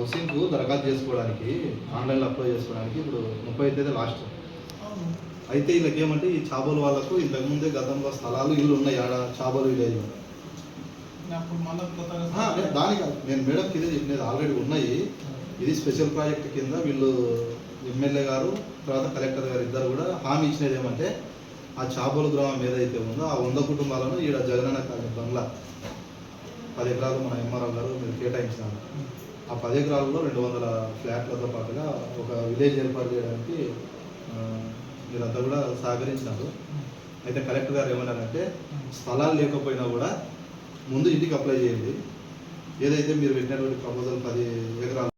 Housing దరఖాస్తు చేసుకోవడానికి ఆన్లైన్లో అప్లై చేసుకోవడానికి ఇప్పుడు ముప్పై తేదీ లాస్ట్ అయితే వీళ్ళకి ఏమంటే ఈ చాబోలు వాళ్ళకు ఇంతకుముందే గతంలో స్థలాలు ఇల్లు ఉన్నాయి ఆడ చాబోలు విలేజ్ దానికి నేను మేడంకి ఇదే చెప్పినది ఆల్రెడీ ఉన్నాయి. ఇది స్పెషల్ ప్రాజెక్ట్ కింద వీళ్ళు ఎమ్మెల్యే గారు తర్వాత కలెక్టర్ గారు ఇద్దరు కూడా హామీ ఇచ్చినది ఏమంటే ఆ చాబోలు గ్రామం ఏదైతే ఉందో ఆ వంద కుటుంబాలను ఈడ జగనన్న బంగ్లా పది ఎకరాలు మన ఎంఆర్ఓ గారు మీరు కేటాయించినారు. ఆ పది ఎకరాలలో రెండు వందల ఫ్లాట్లతో పాటుగా ఒక విలేజ్ ఏర్పాటు చేయడానికి మీరంతా కూడా సహకరించినారు అయితే కలెక్టర్ గారు ఏమన్నారంటే స్థలాలు లేకపోయినా కూడా ముందు ఇంటికి అప్లై చేయండి. ఏదైతే మీరు పెట్టినటువంటి ప్రపోజల్ పది ఎకరాలు